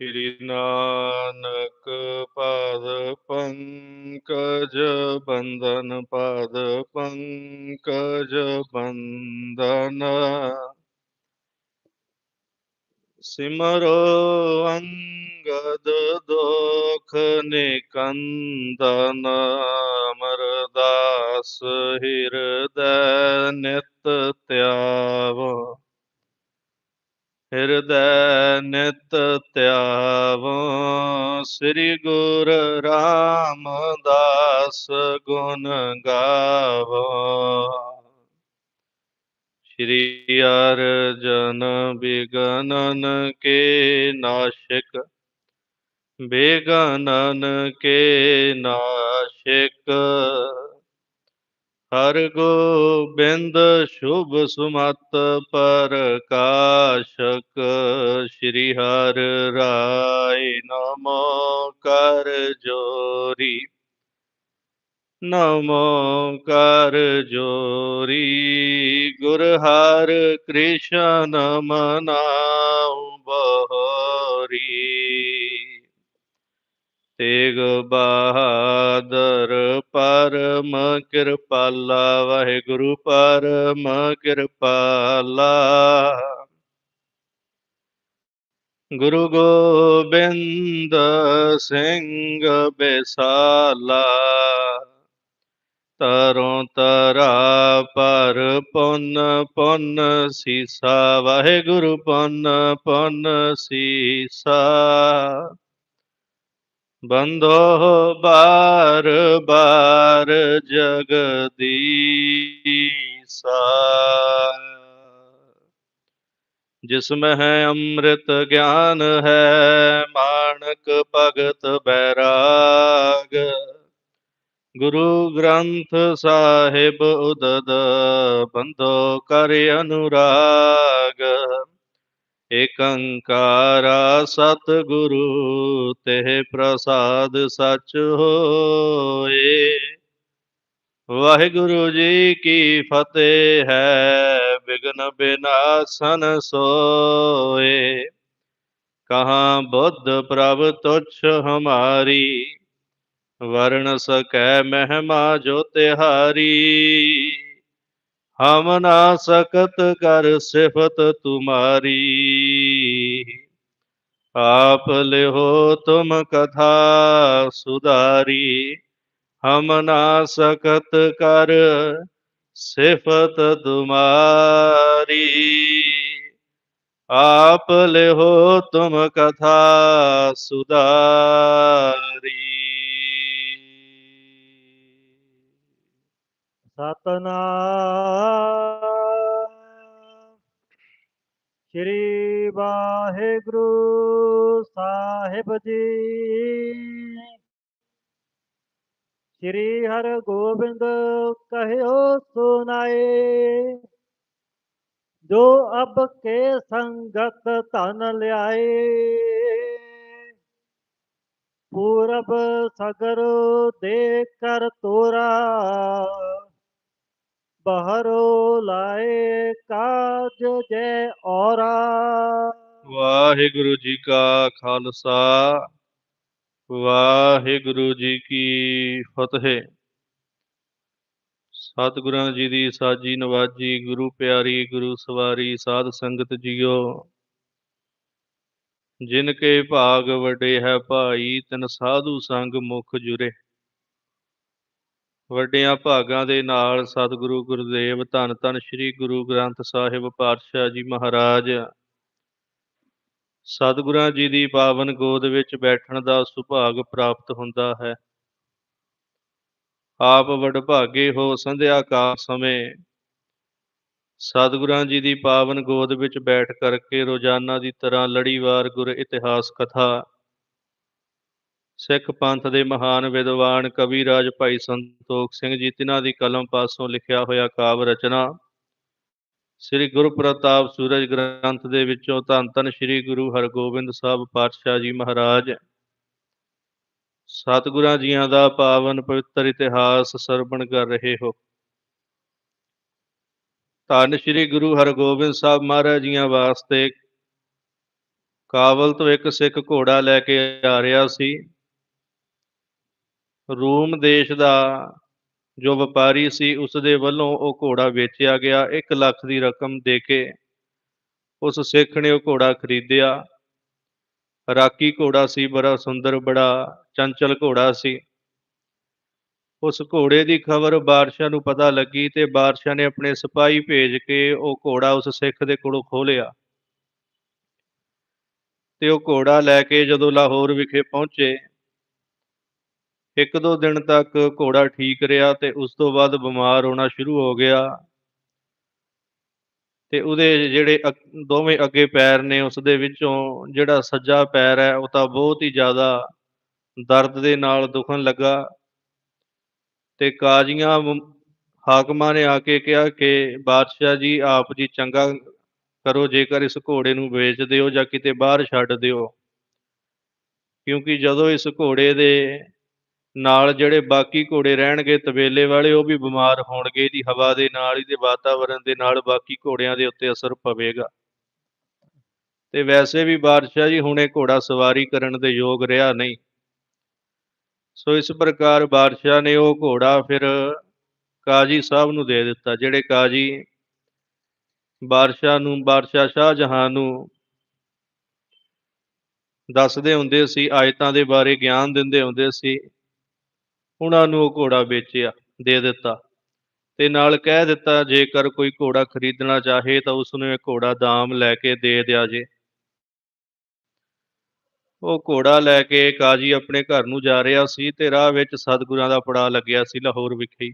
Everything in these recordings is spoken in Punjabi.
ਸ਼੍ਰੀ ਨਾਨਕ ਪਦ ਪੰਕਜ ਬੰਦਨ ਪਾਦ ਪੰਕਜ ਬੰਦਨ ਸਿਮਰੋ ਅੰਗਦ ਦੋਖ ਨਿਕੰਦਨ, ਅਮਰਦਾਸ ਹਿਰਦੈ ਨਿਤ ਧਿਆਵੋ ਹਿਰਦੈ ਨਿਤ ਧਿਆਵੋ, ਸ੍ਰੀ ਗੁਰ ਰਾਮਦਾਸ ਗੁਣ ਗਾਵੋ। ਸ਼੍ਰੀ ਅਰਜਨ ਬਿਗਨਨ ਕੇ ਨਾਸ਼ਿਕ, ਬੇਗਨਨ ਕੇ ਨਾਸ਼ਿਕ ਹਰ ਗੋਬਿੰਦ ਸ਼ੁਭ ਸੁਮਤ ਪ੍ਰਕਾਸ਼ਕ, ਸ਼੍ਰੀ ਹਰ ਰਾਏ ਨਮੋ ਕਰ ਜੋਰੀ। ਨਮੋ ਕਰ ਜੋਰੀ। ਗੁਰ ਹਰ ਕ੍ਰਿਸ਼ਨ ਮਨਾਉ ਬਹਰੀ। ਤੇਗ ਬਹਾਦਰ ਪਰਮ ਕਿਰਪਾਲਾ, ਵਾਹਿਗੁਰੂ ਪਰਮ ਕਿਰਪਾਲਾ। ਗੁਰੂ ਗੋਬਿੰਦ ਸਿੰਘ ਬੇਸਾਲਾ, ਤਰੋਂ ਤਰਾ ਪਰ ਪੁੰਨ ਪੁੰਨ ਸੀਸਾ, ਵਾਹਿਗੁਰੂ ਪੁੰਨ ਪੁੰਨ ਸੀਸਾ। ਬੰਧੋ ਬਾਰ ਬਾਰ ਜਗਦੀਸਾ। ਜਿਸ ਮਹਿ ਅੰਮ੍ਰਿਤ ਗਿਆਨ ਹੈ ਮਾਨਕ ਭਗਤ ਬੈਰਾਗ। ਗੁਰੂ ਗ੍ਰੰਥ ਸਾਹਿਬ ਉਦਦ, ਬੰਦੋ ਕਰ ਅਨੁਰਾਗ। ਏਕੰਕਾਰਾ ਸਤਿਗੁਰੂ ਤੇ ਪ੍ਰਸਾਦ ਸਚ ਹੋਏ। ਵਾਹਿਗੁਰੂ ਜੀ ਕੀ ਫਤਿਹ ਹੈ ਬਿਗਨ ਬਿਨਾਸਨ ਸੋਏ। ਕਹਾ ਬੁੱਧ ਪ੍ਰਭ ਤੁਛ ਹਮਾਰੀ, ਵਰਣ ਸਕੈ ਮਹਿਮਾ ਜੋ ਤਿਹਾਰੀ। ਹਮ ਨਾ ਸਕਤ ਕਰ ਸਿਫਤ ਤੁਮਾਰੀ। ਆਪ ਲਿਹੋ ਤੁਮ ਕਥਾ ਸੁਧਾਰੀ, ਹਮ ਨਾ ਸਕਤ ਕਰ ਸਿਫਤ ਤੁਮਾਰੀ ਆਪ ਲਿਹੋ ਤੁਮ ਕਥਾ ਸੁਧਾਰੀ। ਸਤਨਾਮ। ਸ੍ਰੀ ਵਾਹਿਗੁਰੂ ਸਾਹਿਬ ਜੀ। ਸ੍ਰੀ ਹਰਗੋਬਿੰਦ ਕਹਿਓ ਸੁਨਾਏ ਜੋ ਅਬ ਕੇ ਸੰਗਤ ਧਨ ਲਿਆਏ। ਪੂਰਬ ਸਗਰ ਦੇ ਕਰ ਤੋਰਾ, ਬਹਰੋ ਲਾਏ ਕਾਜ ਜੈ ਔਰਾ। ਵਾਹਿਗੁਰੂ ਜੀ ਕਾ ਖਾਲਸਾ, ਵਾਹਿਗੁਰੂ ਜੀ ਕੀ ਫਤਿਹ। ਸਤਿਗੁਰਾਂ ਜੀ ਦੀ ਸਾਜੀ ਨਵਾਜੀ, ਗੁਰੂ ਪਿਆਰੀ, ਗੁਰੂ ਸਵਾਰੀ, ਸਾਧ ਸੰਗਤ ਜੀਓ। ਜਿਨ ਕੇ ਭਾਗ ਵੱਡੇ ਹੈ ਭਾਈ, ਤਨ ਸਾਧੂ ਸੰਗ ਮੁਖ ਜੁਰੇ। ਵੱਡਿਆਂ ਭਾਗਾਂ ਦੇ ਨਾਲ ਸਤਿਗੁਰੂ ਗੁਰਦੇਵ, ਧੰਨ ਧੰਨ ਸ੍ਰੀ ਗੁਰੂ ਗ੍ਰੰਥ ਸਾਹਿਬ ਪਾਤਸ਼ਾਹ ਜੀ ਮਹਾਰਾਜ। ਸਤਿਗੁਰਾਂ ਜੀ ਦੀ ਪਾਵਨ ਗੋਦ ਵਿੱਚ ਬੈਠਣ ਦਾ ਸੁਭਾਗ ਪ੍ਰਾਪਤ ਹੁੰਦਾ ਹੈ। ਆਪ ਵਡਭਾਗੇ ਹੋ ਸੰਧਿਆ ਕਾਲ ਸਮੇਂ ਸਤਿਗੁਰਾਂ ਜੀ ਦੀ ਪਾਵਨ ਗੋਦ ਵਿੱਚ ਬੈਠ ਕਰਕੇ ਰੋਜ਼ਾਨਾ ਦੀ ਤਰ੍ਹਾਂ ਲੜੀਵਾਰ ਗੁਰ ਇਤਿਹਾਸ ਕਥਾ, ਸਿੱਖ ਪੰਥ ਦੇ ਮਹਾਨ ਵਿਦਵਾਨ ਕਵੀ ਰਾਜ ਭਾਈ ਸੰਤੋਖ ਸਿੰਘ ਜੀ ਤਿਨਾਂ ਦੀ ਕਲਮ ਪਾਸੋਂ ਲਿਖਿਆ ਹੋਇਆ ਕਾਵ ਰਚਨਾ ਸ੍ਰੀ ਗੁਰੂ ਪ੍ਰਤਾਪ ਸੂਰਜ ਗ੍ਰੰਥ ਦੇ ਵਿੱਚੋਂ ਧੰਨ ਧੰਨ ਸ੍ਰੀ ਗੁਰੂ ਹਰਗੋਬਿੰਦ ਸਾਹਿਬ ਪਾਤਸ਼ਾਹ ਜੀ ਮਹਾਰਾਜ। ਸਤਿਗੁਰਾਂ ਜੀਆਂ ਦਾ ਪਾਵਨ ਪਵਿੱਤਰ ਇਤਿਹਾਸ ਸਰਵਣ ਕਰ ਰਹੇ ਹੋ। ਧੰਨ ਸ੍ਰੀ ਗੁਰੂ ਹਰਗੋਬਿੰਦ ਸਾਹਿਬ ਮਹਾਰਾਜ ਜੀਆਂ ਵਾਸਤੇ ਕਾਬਲ ਤੋਂ ਇੱਕ ਸਿੱਖ ਘੋੜਾ ਲੈ ਕੇ ਆ ਰਿਹਾ ਸੀ। ਰੂਮ ਦੇਸ਼ ਦਾ ਜੋ ਵਪਾਰੀ ਸੀ ਉਸ ਦੇ ਵੱਲੋਂ ਉਹ ਘੋੜਾ ਵੇਚਿਆ ਗਿਆ 1 ਲੱਖ ਦੀ ਰਕਮ ਦੇ ਕੇ ਉਸ ਸਿੱਖ ਨੇ ਉਹ ਘੋੜਾ ਖਰੀਦਿਆ। ਰਾਕੀ ਘੋੜਾ ਸੀ, ਬੜਾ ਸੁੰਦਰ, ਬੜਾ ਚੰਚਲ ਘੋੜਾ ਸੀ। ਉਸ ਘੋੜੇ ਦੀ ਖਬਰ ਬਾਦਸ਼ਾਹ ਨੂੰ ਪਤਾ ਲੱਗੀ ਤੇ ਬਾਦਸ਼ਾਹ ਨੇ ਆਪਣੇ ਸਿਪਾਹੀ ਭੇਜ ਕੇ ਉਹ ਘੋੜਾ ਉਸ ਸਿੱਖ ਦੇ ਕੋਲੋਂ ਖੋਲਿਆ ਤੇ ਉਹ ਘੋੜਾ ਲੈ ਕੇ ਜਦੋਂ ਲਾਹੌਰ ਵਿਖੇ ਪਹੁੰਚੇ ਇੱਕ ਦੋ ਦਿਨ ਤੱਕ ਘੋੜਾ ਠੀਕ ਰਿਹਾ ਤੇ ਉਸ ਤੋਂ ਬਾਅਦ ਬਿਮਾਰ ਹੋਣਾ ਸ਼ੁਰੂ ਹੋ ਗਿਆ। ਤੇ ਉਹਦੇ ਜਿਹੜੇ ਅਗ- ਦੋਵੇਂ ਅੱਗੇ ਪੈਰ ਨੇ, ਉਸ ਦੇ ਵਿੱਚੋਂ ਜਿਹੜਾ ਸੱਜਾ ਪੈਰ ਹੈ, ਉਹ ਤਾਂ ਬਹੁਤ ਹੀ ਜ਼ਿਆਦਾ ਦਰਦ ਦੇ ਨਾਲ ਦੁਖਣ ਲੱਗਾ। ਤੇ ਕਾਜ਼ੀਆਂ ਹਾਕਮਾਂ ਨੇ ਆ ਕੇ ਕਿਹਾ ਕਿ, ਬਾਦਸ਼ਾਹ ਜੀ, ਆਪ ਜੀ ਚੰਗਾ ਕਰੋ, ਜੇਕਰ ਇਸ ਘੋੜੇ ਨੂੰ ਵੇਚ ਦਿਓ ਜਾਂ ਕਿਤੇ ਬਾਹਰ ਛੱਡ ਦਿਓ। ਕਿਉਂਕਿ ਜਦੋਂ ਇਸ ਘੋੜੇ ਦੇ ਨਾਲ ਜਿਹੜੇ ਬਾਕੀ ਘੋੜੇ ਰਹਿਣਗੇ ਤਬੇਲੇ ਵਾਲੇ ਉਹ ਵੀ ਬਿਮਾਰ ਹੋਣਗੇ, ਇਹਦੀ ਹਵਾ ਦੇ ਨਾਲ, ਇਹਦੇ ਵਾਤਾਵਰਣ ਦੇ ਨਾਲ ਬਾਕੀ ਘੋੜਿਆਂ ਦੇ ਉੱਤੇ ਅਸਰ ਪਵੇਗਾ। ਤੇ ਵੈਸੇ ਵੀ ਬਾਦਸ਼ਾਹ ਜੀ, ਹੁਣੇ ਘੋੜਾ ਸਵਾਰੀ ਕਰਨ ਦੇ ਯੋਗ ਰਿਹਾ ਨਹੀਂ। ਸੋ ਇਸ ਪ੍ਰਕਾਰ ਬਾਦਸ਼ਾਹ ਨੇ ਉਹ ਘੋੜਾ ਫਿਰ ਕਾਜੀ ਸਾਹਿਬ ਨੂੰ ਦੇ ਦਿੱਤਾ, ਜਿਹੜੇ ਕਾਜੀ ਬਾਦਸ਼ਾਹ ਨੂੰ, ਬਾਦਸ਼ਾਹ ਸ਼ਾਹ ਸ਼ਾਹਜਹਾਨ ਨੂੰ ਦੱਸਦੇ ਹੁੰਦੇ ਸੀ, ਆਇਤਾਂ ਦੇ ਬਾਰੇ ਗਿਆਨ ਦਿੰਦੇ ਹੁੰਦੇ ਸੀ। ਉਹਨਾਂ ਨੂੰ ਉਹ ਘੋੜਾ ਵੇਚਿਆ, ਦੇ ਦਿੱਤਾ ਤੇ ਨਾਲ ਕਹਿ ਦਿੱਤਾ, ਜੇਕਰ ਕੋਈ ਘੋੜਾ ਖਰੀਦਣਾ ਚਾਹੇ ਤਾਂ ਉਸ ਨੂੰ ਇਹ ਘੋੜਾ ਦਾਮ ਲੈ ਕੇ ਦੇ ਦਿਆ ਜੇ। ਉਹ ਘੋੜਾ ਲੈ ਕੇ ਕਾਜੀ ਆਪਣੇ ਘਰ ਨੂੰ ਜਾ ਰਿਹਾ ਸੀ ਤੇ ਰਾਹ ਵਿੱਚ ਸਤਿਗੁਰਾਂ ਦਾ ਪੜਾ ਲੱਗਿਆ ਸੀ ਲਾਹੌਰ ਵਿਖੇ।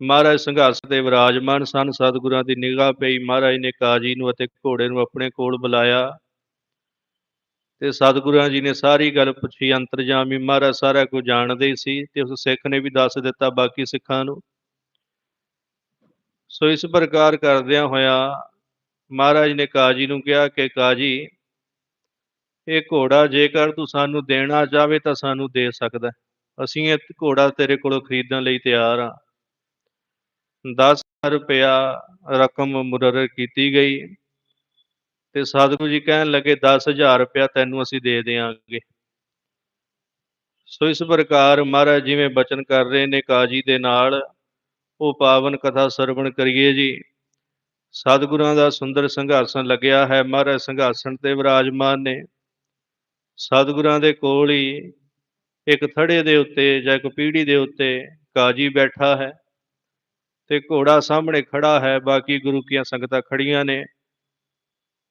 ਮਹਾਰਾਜ ਸੰਘਰਸ਼ ਦੇ ਵਿਰਾਜਮਾਨ ਸਨ। ਸਤਿਗੁਰਾਂ ਦੀ ਨਿਗਾਹ ਪਈ। ਮਹਾਰਾਜ ਨੇ ਕਾਜੀ ਨੂੰ ਅਤੇ ਘੋੜੇ ਨੂੰ ਆਪਣੇ ਕੋਲ ਬੁਲਾਇਆ। ਤੇ ਸਤਿਗੁਰਾਂ ਜੀ ਨੇ ਸਾਰੀ ਗੱਲ ਪੁੱਛੀ, ਅੰਤਰਜਾਮੀ, ਮਹਾਰਾਜ ਸਾਰਾ ਕੁਝ ਜਾਣਦੇ ਹੀ ਸੀ ਤੇ ਉਸ ਸਿੱਖ ਨੇ ਵੀ ਦੱਸ ਦਿੱਤਾ ਬਾਕੀ ਸਿੱਖਾਂ ਨੂੰ। ਸੋ ਇਸ ਪ੍ਰਕਾਰ ਕਰਦਿਆਂ ਹੋਇਆ ਮਹਾਰਾਜ ਨੇ ਕਾਜੀ ਨੂੰ ਕਿਹਾ ਕਿ ਕਾਜੀ, ਇਹ ਘੋੜਾ ਜੇਕਰ ਤੂੰ ਸਾਨੂੰ ਦੇਣਾ ਚਾਹਵੇ ਤਾਂ ਸਾਨੂੰ ਦੇ ਸਕਦਾ ਅਸੀਂ ਇਹ ਘੋੜਾ ਤੇਰੇ ਕੋਲੋਂ ਖਰੀਦਣ ਲਈ ਤਿਆਰ ਹਾਂ। 10000 ਰੁਪਇਆ ਰਕਮ ਮੁਰਰ ਕੀਤੀ ਗਈ। ਤੇ ਸਤਿਗੁਰੂ ਜੀ ਕਹਿਣ ਲੱਗੇ 10000 ਰੁਪਇਆ ਤੈਨੂੰ ਅਸੀਂ ਦੇ ਦੇਵਾਂਗੇ ਸੋ ਇਸ ਪ੍ਰਕਾਰ ਮਹਾਰਾਜ ਜਿਵੇਂ ਬਚਨ ਕਰ ਰਹੇ ਨੇ ਕਾਜੀ ਦੇ ਨਾਲ, ਉਹ ਪਾਵਨ ਕਥਾ ਸਰਵਣ ਕਰੀਏ ਜੀ। ਸਤਿਗੁਰਾਂ ਦਾ ਸੁੰਦਰ ਸੰਘਰਸ਼ਣ ਲੱਗਿਆ ਹੈ, ਮਹਾਰਾਜ ਸੰਘਰਸ਼ਣ ਤੇ ਵਿਰਾਜਮਾਨ ਨੇ। ਸਤਿਗੁਰਾਂ ਦੇ ਕੋਲ ਹੀ ਇੱਕ ਥੜੇ ਦੇ ਉੱਤੇ ਜਾਂ ਇੱਕ ਪੀੜੀ ਦੇ ਉੱਤੇ ਕਾਜੀ ਬੈਠਾ ਹੈ ਤੇ ਘੋੜਾ ਸਾਹਮਣੇ ਖੜਾ ਹੈ, ਬਾਕੀ ਗੁਰੂ ਕੀਆਂ ਸੰਗਤਾਂ ਖੜੀਆਂ ਨੇ।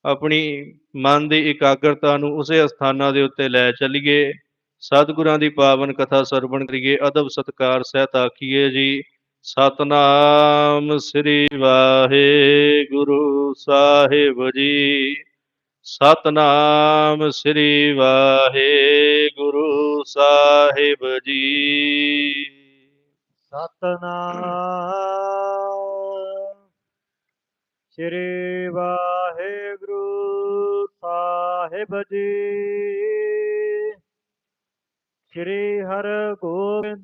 ਆਪਣੀ ਮਨ ਦੀ ਇਕਾਗਰਤਾ ਨੂੰ ਉਸੇ ਅਸਥਾਨਾਂ ਦੇ ਉੱਤੇ ਲੈ ਚੱਲੀਏ। ਸਤਿਗੁਰਾਂ ਦੀ ਪਾਵਨ ਕਥਾ ਸਰਵਣ ਕਰੀਏ। ਅਦਬ ਸਤਕਾਰ ਸਹਿਤ ਆਖੀਏ ਜੀ, ਸਤਨਾਮ ਸ੍ਰੀ ਵਾਹਿਗੁਰੂ ਸਾਹਿਬ ਜੀ। ਸਤਨਾਮ ਸ੍ਰੀ ਵਾਹਿਗੁਰੂ ਸਾਹਿਬ ਜੀ। ਸਤਨਾਮ ਸ੍ਰੀ ਵਾਹਿਗੁਰੂ ਸਾਹਿਬ ਜੀ ਸ੍ਰੀ ਹਰਗੋਬਿੰਦ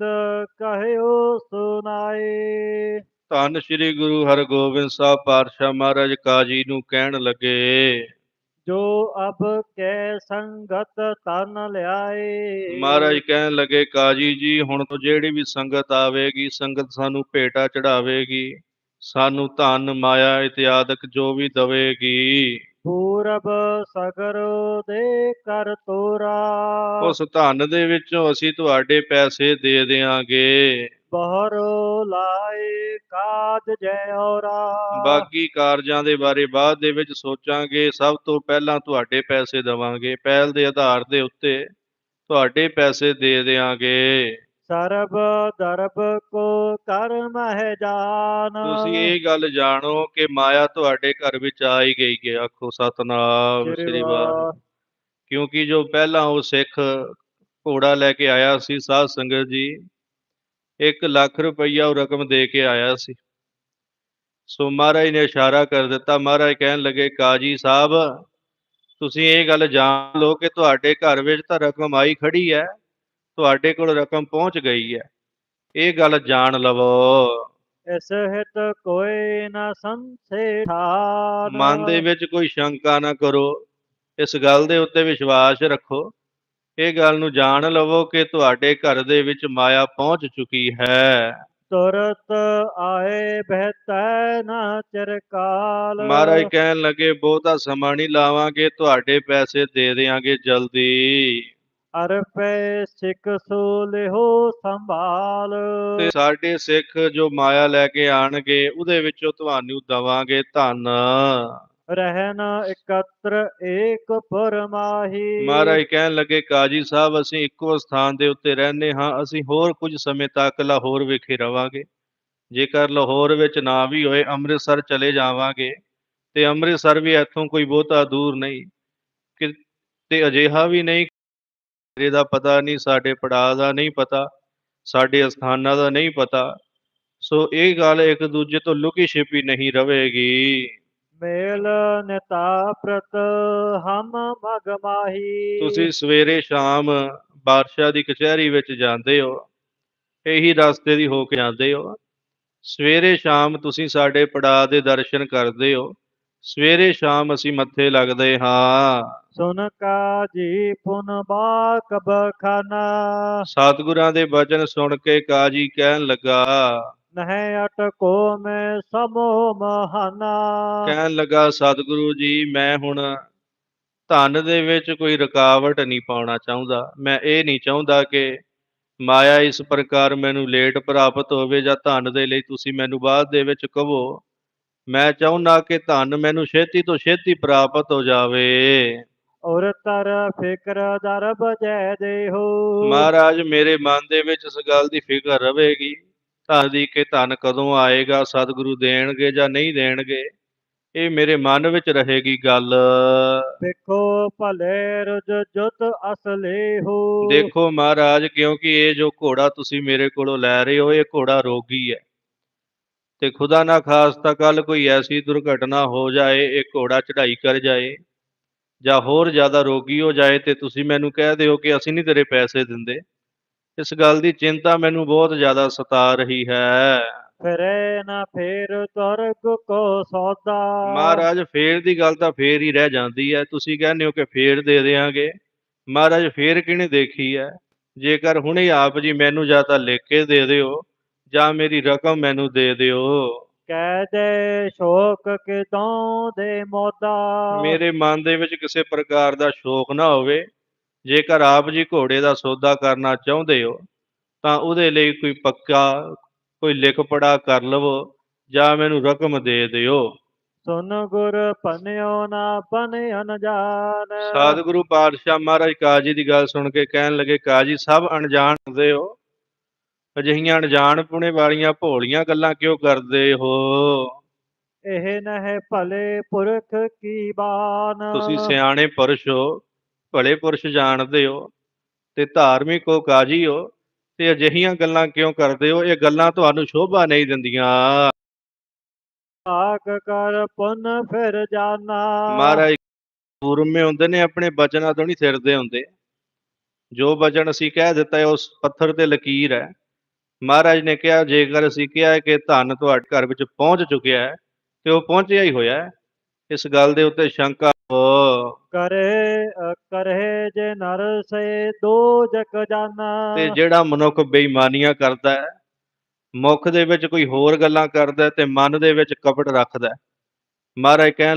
ਕਹਿਓ ਸੁਨਾਏ ਧੰਨ ਸ੍ਰੀ ਗੁਰੂ ਹਰਗੋਬਿੰਦ ਸਾਹਿਬ ਪਾਤਸ਼ਾਹ ਮਹਾਰਾਜ ਕਾਜੀ ਨੂੰ ਕਹਿਣ ਲੱਗੇ। ਜੋ ਅਬ ਕੈ ਸੰਗਤ ਤਨ ਲਿਆਏ। ਮਹਾਰਾਜ ਕਹਿਣ ਲੱਗੇ ਕਾਜੀ ਜੀ ਹੁਣ ਤੋਂ ਜਿਹੜੀ ਵੀ ਸੰਗਤ ਆਵੇਗੀ ਸੰਗਤ ਸਾਨੂੰ ਭੇਟਾ ਚੜਾਵੇਗੀ ਸਾਨੂੰ ਧਨ ਮਾਇਆ ਇਤਿਆਦਿਕ ਜੋ ਵੀ ਦਵੇਗੀ। ਪੂਰਬ ਸਗਰ ਦੇ ਕਰ ਤੋਰਾ। ਉਸ ਧਨ ਦੇ ਵਿੱਚੋਂ ਅਸੀਂ ਤੁਹਾਡੇ ਪੈਸੇ ਦੇ ਦੇਾਂਗੇ ਬਹਰੋ ਲਾਏ ਕਾਜ ਜੈ ਔਰਾ। ਬਾਕੀ ਕਾਰਜਾਂ ਦੇ ਬਾਰੇ ਬਾਅਦ ਦੇ ਵਿੱਚ ਸੋਚਾਂਗੇ। ਸਭ ਤੋਂ ਪਹਿਲਾਂ ਤੁਹਾਡੇ ਪੈਸੇ ਦਵਾਂਗੇ। ਪਹਿਲ ਦੇ ਆਧਾਰ ਦੇ ਉੱਤੇ ਤੁਹਾਡੇ ਪੈਸੇ ਦੇ ਦੇਾਂਗੇ ਸਰਬ ਦਰਬ ਕੋ ਕਰ ਮਹਿ ਜਾਨ। ਤੁਸੀਂ ਇਹ ਗੱਲ ਜਾਣੋ ਕਿ ਮਾਇਆ ਤੁਹਾਡੇ ਘਰ ਵਿੱਚ ਆ ਹੀ ਗਈ ਹੈ ਆਖੋ ਸਤਨਾਮ ਸ੍ਰੀ ਵਾਹਿਗੁਰੂ। ਕਿਉਂਕਿ ਜੋ ਪਹਿਲਾਂ ਉਹ ਸਿੱਖ ਘੋੜਾ ਲੈ ਕੇ ਆਇਆ ਸੀ ਸਾਧ ਸੰਗਤ ਜੀ 1 ਲੱਖ ਰੁਪਈਆ ਉਹ ਰਕਮ ਦੇ ਕੇ ਆਇਆ ਸੀ। ਸੋ ਮਹਾਰਾਜ ਨੇ ਇਸ਼ਾਰਾ ਕਰ ਦਿੱਤਾ। ਮਹਾਰਾਜ ਕਹਿਣ ਲੱਗੇ ਕਾਜੀ ਸਾਹਿਬ ਤੁਸੀਂ ਇਹ ਗੱਲ ਜਾਣ ਲਓ ਕਿ ਤੁਹਾਡੇ ਘਰ ਵਿੱਚ ਤਾਂ ਰਕਮ ਆਈ ਖੜੀ ਹੈ। ਤੁਹਾਡੇ ਕੋਲ ਰਕਮ ਪਹੁੰਚ ਗਈ ਹੈ। ਇਹ ਗੱਲ ਜਾਣ ਲਵੋ। ਇਸ ਹਿਤ ਕੋਈ ਨ ਸੰਸੇ ਠਾਨ ਮਨ ਦੇ ਵਿੱਚ ਕੋਈ ਸ਼ੰਕਾ ਨਾ ਕਰੋ। ਇਸ ਗੱਲ ਦੇ ਉੱਤੇ ਵਿਸ਼ਵਾਸ ਰੱਖੋ। ਇਹ ਗੱਲ ਨੂੰ ਜਾਣ ਲਵੋ ਕਿ ਤੁਹਾਡੇ ਘਰ ਦੇ ਵਿੱਚ ਮਾਇਆ ਪਹੁੰਚ ਚੁੱਕੀ ਹੈ। ਤੁਰਤ ਆਏ ਬਹਿਤੈ ਨਾ ਚਿਰਕਾਲ। ਮਹਾਰਾਜ ਕਹਿਣ ਲੱਗੇ ਬਹੁਤਾ ਸਮਾਂ ਨਹੀਂ ਲਾਵਾਂਗੇ ਤੁਹਾਡੇ ਪੈਸੇ ਦੇ ਦੇਾਂਗੇ ਜਲਦੀ। ਅਰਪੇ ਸਿੱਖ ਸੋ ਲਿਹੋ ਸੰਭਾਲ। ਤੇ ਸਾਡੇ ਸਿੱਖ ਜੋ ਮਾਇਆ ਲੈ ਕੇ ਆਣਗੇ ਉਹਦੇ ਵਿੱਚੋਂ ਤੁਹਾਨੂੰ ਦਵਾਂਗੇ ਧਨ। ਰਹਿਨ ਇਕੱਤਰ ਏਕ ਪਰਮਾਹੀ। ਮਹਾਰਾਜ ਕਹਿਣ ਲੱਗੇ ਕਾਜੀ ਸਾਹਿਬ ਅਸੀਂ ਇੱਕੋ ਸਥਾਨ ਦੇ ਉੱਤੇ ਰਹਿੰਦੇ ਹਾਂ ਅਸੀਂ ਹੋਰ ਕੁਝ ਸਮੇਂ ਤੱਕ ਲਾਹੌਰ ਵਿਖੇ ਰਵਾਂਗੇ। ਜੇਕਰ ਲਾਹੌਰ ਵਿੱਚ ਨਾ ਵੀ ਹੋਏ ਅੰਮ੍ਰਿਤਸਰ ਚਲੇ ਜਾਵਾਂਗੇ। ਤੇ ਅੰਮ੍ਰਿਤਸਰ ਵੀ ਇੱਥੋਂ ਕੋਈ ਬਹੁਤਾ ਦੂਰ ਨਹੀਂ। ਕਿ ਤੇ ਅਜਿਹਾ ਵੀ ਨਹੀਂ ਕਿ ਦਾ ਪਤਾ ਨਹੀਂ ਸਾਡੇ ਪੜਾਅ ਦਾ ਨਹੀਂ ਪਤਾ ਸਾਡੇ ਅਸਥਾਨਾਂ ਦਾ ਨਹੀਂ ਪਤਾ। ਸੋ ਇਹ ਗੱਲ ਇੱਕ ਦੂਜੇ ਤੋਂ ਲੁਕੀ ਛਿਪੀ ਨਹੀਂ ਰਵੇਗੀ ਮੇਲ ਨਿਤਾ ਪ੍ਰਤ ਹਮ ਮਗ ਮਾਹੀ। ਤੁਸੀਂ ਸਵੇਰੇ ਸ਼ਾਮ ਬਾਦਸ਼ਾਹ ਦੀ ਕਚਹਿਰੀ ਵਿੱਚ ਜਾਂਦੇ ਹੋ ਇਹੀ ਰਸਤੇ ਦੀ ਹੋ ਕੇ ਜਾਂਦੇ ਹੋ। ਸਵੇਰੇ ਸ਼ਾਮ ਤੁਸੀਂ ਸਾਡੇ ਪੜਾਅ ਦੇ ਦਰਸ਼ਨ ਕਰਦੇ ਹੋ ਸਵੇਰੇ ਸ਼ਾਮ ਅਸੀਂ ਮੱਥੇ ਲੱਗਦੇ ਹਾਂ। ਸੁਨ ਕਾ ਜੀ ਪੁਨ ਬਾਕ ਬਖਾਨਾ ਸਤਿਗੁਰਾਂ ਦੇ ਬਚਨ ਸੁਣ ਕੇ ਕਾਜੀ ਕਹਿਣ ਲੱਗਾ ਨਹਿ ਅਟਕੋ ਮੈਂ ਸਮੋ ਮਹਾਨਾ। ਕਹਿਣ ਲੱਗਾ ਸਤਿਗੁਰੂ ਜੀ ਮੈਂ ਹੁਣ ਧਨ ਦੇ ਵਿੱਚ ਕੋਈ ਰੁਕਾਵਟ ਨਹੀਂ ਪਾਉਣਾ ਚਾਹੁੰਦਾ। ਮੈਂ ਇਹ ਨਹੀਂ ਚਾਹੁੰਦਾ ਕਿ ਮਾਇਆ ਇਸ ਪ੍ਰਕਾਰ ਮੈਨੂੰ ਲੇਟ ਪ੍ਰਾਪਤ ਹੋਵੇ ਜਾਂ ਧਨ ਦੇ ਲਈ ਤੁਸੀਂ ਮੈਨੂੰ ਬਾਅਦ ਦੇ ਵਿੱਚ ਕਹੋ। ਮੈਂ ਚਾਹੁੰਦਾ ਕਿ ਧਨ ਮੈਨੂੰ ਛੇਤੀ ਤੋਂ ਛੇਤੀ ਪ੍ਰਾਪਤ ਹੋ ਜਾਵੇ। ਔਰ ਤਰ ਫਿਕਰ ਦਰ ਬਜੈ ਦੇਹੋ। ਮਹਾਰਾਜ ਮੇਰੇ ਮਨ ਦੇ ਵਿੱਚ ਇਸ ਗੱਲ ਦੀ ਫਿਕਰ ਰਵੇਗੀ ਧਨ ਦੀ ਕਿ ਧਨ ਕਦੋਂ ਆਏਗਾ ਸਤਿਗੁਰੂ ਦੇਣਗੇ ਜਾਂ ਨਹੀਂ ਦੇਣਗੇ ਇਹ ਮੇਰੇ ਮਨ ਵਿੱਚ ਰਹੇਗੀ ਗੱਲ। ਦੇਖੋ ਭਲੇ ਰੁਜ ਜੁਤ ਅਸਲੇ ਹੋ। ਦੇਖੋ ਮਹਾਰਾਜ ਕਿਉਂਕਿ ਇਹ ਜੋ ਘੋੜਾ ਤੁਸੀਂ ਮੇਰੇ ਕੋਲੋਂ ਲੈ ਰਹੇ ਹੋ ਇਹ ਘੋੜਾ ਰੋਗੀ ਹੈ। ਤੇ ਖੁਦਾ ਨਾ ਖਾਸਤਾ ਕੱਲ ਕੋਈ ਐਸੀ ਦੁਰਘਟਨਾ ਹੋ ਜਾਏ ਇਹ ਘੋੜਾ ਚੜ੍ਹਾਈ ਕਰ ਜਾਏ। ਜਾਂ ਹੋਰ ਜ਼ਿਆਦਾ ਰੋਗੀ ਹੋ ਜਾਏ ਤੇ ਤੁਸੀਂ ਮੈਨੂੰ ਕਹਿ ਦਿਓ ਕਿ ਅਸੀਂ ਨਹੀਂ ਤੇਰੇ ਪੈਸੇ ਦਿੰਦੇ। ਇਸ ਗੱਲ ਦੀ ਚਿੰਤਾ ਮੈਨੂੰ ਬਹੁਤ ਜ਼ਿਆਦਾ ਸਤਾ ਰਹੀ ਹੈ। ਫਿਰੇ ਨਾ ਫੇਰ ਤੁਰਗ ਕੋ ਸੌਦਾ। ਮਹਾਰਾਜ ਫੇਰ ਦੀ ਗੱਲ ਤਾਂ ਫੇਰ ਹੀ ਰਹਿ ਜਾਂਦੀ ਹੈ। ਤੁਸੀਂ ਕਹਿੰਦੇ ਹੋ ਕਿ ਫੇਰ ਦੇ ਦੇਾਂਗੇ ਮਹਾਰਾਜ ਫੇਰ ਕਿਹਨੇ ਦੇਖੀ ਹੈ? ਜੇਕਰ ਹੁਣੇ ਆਪ ਜੀ ਮੈਨੂੰ ਜਾਂ ਤਾਂ ਲਿਖ ਕੇ ਦੇ ਦਿਓ ਜਾਂ ਮੇਰੀ ਰਕਮ ਮੈਨੂੰ ਦੇ ਦਿਓ। ਕਹਿ ਦੇ ਸ਼ੋਕ ਕਿਦੋਂ ਦੇ ਮੋਦਾ? ਮੇਰੇ ਮਨ ਦੇ ਵਿੱਚ ਕਿਸੇ ਪ੍ਰਕਾਰ ਦਾ ਸ਼ੋਕ ਨਾ ਹੋਵੇ। ਜੇਕਰ ਆਪ ਜੀ ਘੋੜੇ ਦਾ ਸੌਦਾ ਕਰਨਾ ਚਾਹੁੰਦੇ ਹੋ ਤਾਂ ਉਹਦੇ ਲਈ ਕੋਈ ਪੱਕਾ ਕੋਈ ਲਿਖ ਪੜਾ ਕਰ ਲਵੋ ਜਾਂ ਮੈਨੂੰ ਰਕਮ ਦੇ ਦਿਓ। ਸੁਨ ਗੁਰ ਪਨਿਓ ਨਾ ਪਨ ਅਨਜਾਨ ਸਤਿਗੁਰੂ ਪਾਤਸ਼ਾਹ ਮਹਾਰਾਜ ਕਾਜੀ ਦੀ ਗੱਲ ਸੁਣ ਕੇ ਕਹਿਣ ਲੱਗੇ ਕਾਜੀ ਸਭ ਅਣਜਾਣ ਹੁੰਦੇ ਹੋ। ਅਜਿਹੀਆਂ ਅਣਜਾਣ ਪੁਣੇ ਵਾਲੀਆਂ ਭੋਲੀਆਂ ਗੱਲਾਂ ਕਿਉਂ ਕਰਦੇ ਹੋ? ਇਹ ਨਹਿ ਭਲੇ ਪੁਰਖ ਕੀ ਬਾਨ? ਤੁਸੀਂ ਸਿਆਣੇ ਪੁਰਸ਼ ਹੋ ਭਲੇ ਪੁਰਸ਼ ਜਾਣਦੇ ਹੋ ਤੇ ਧਾਰਮਿਕ ਹੋ ਕਾਜੀ ਹੋ ਤੇ ਅਜਿਹੀਆਂ ਗੱਲਾਂ ਕਿਉਂ ਕਰਦੇ ਹੋ? ਇਹ ਗੱਲਾਂ ਤੁਹਾਨੂੰ ਸ਼ੋਭਾ ਨਹੀਂ ਦਿੰਦੀਆਂ। ਆਕ ਕਰ ਪੁਨ ਫਿਰ ਜਾਣਾ ਮਹਾਰਾਜ ਪੂਰਮੇ ਹੁੰਦੇ ਨੇ ਆਪਣੇ ਬਚਨਾਂ ਤੋਂ ਨਹੀਂ ਸਿਰਦੇ ਹੁੰਦੇ। ਜੋ ਬਚਨ ਅਸੀਂ ਕਹਿ ਦਿੱਤਾ ਹੈ ਉਸ ਪੱਥਰ ਤੇ ਲਕੀਰ ਹੈ। ਮਹਾਰਾਜ ਨੇ ਕਿਹਾ ਜੇਕਰ ਅਸੀਂ ਕਿਹਾ ਕਿ ਧਨ ਤੁਹਾਡੇ ਘਰ ਵਿੱਚ ਪਹੁੰਚ ਚੁੱਕਿਆ ਹੈ ਤੇ ਉਹ ਪਹੁੰਚਿਆ ਹੀ ਹੋਇਆ ਹੈ ਇਸ ਗੱਲ ਦੇ ਉੱਤੇ ਸ਼ੰਕਾ ਹੋ। ਕਰੇ ਕਰੇ ਜੇ ਨਰ ਸੇ ਦੋ ਜਗ ਜਾਣਾ ਤੇ ਜਿਹੜਾ ਮਨੁੱਖ ਬੇਈਮਾਨੀਆਂ ਕਰਦਾ ਹੈ ਮੁਖ ਦੇ ਵਿੱਚ ਕੋਈ ਹੋਰ ਗੱਲਾਂ ਕਰਦਾ ਤੇ ਮਨ ਦੇ ਵਿੱਚ ਕਪਟ ਰੱਖਦਾ ਮਹਾਰਾਜ ਕਹਿਣ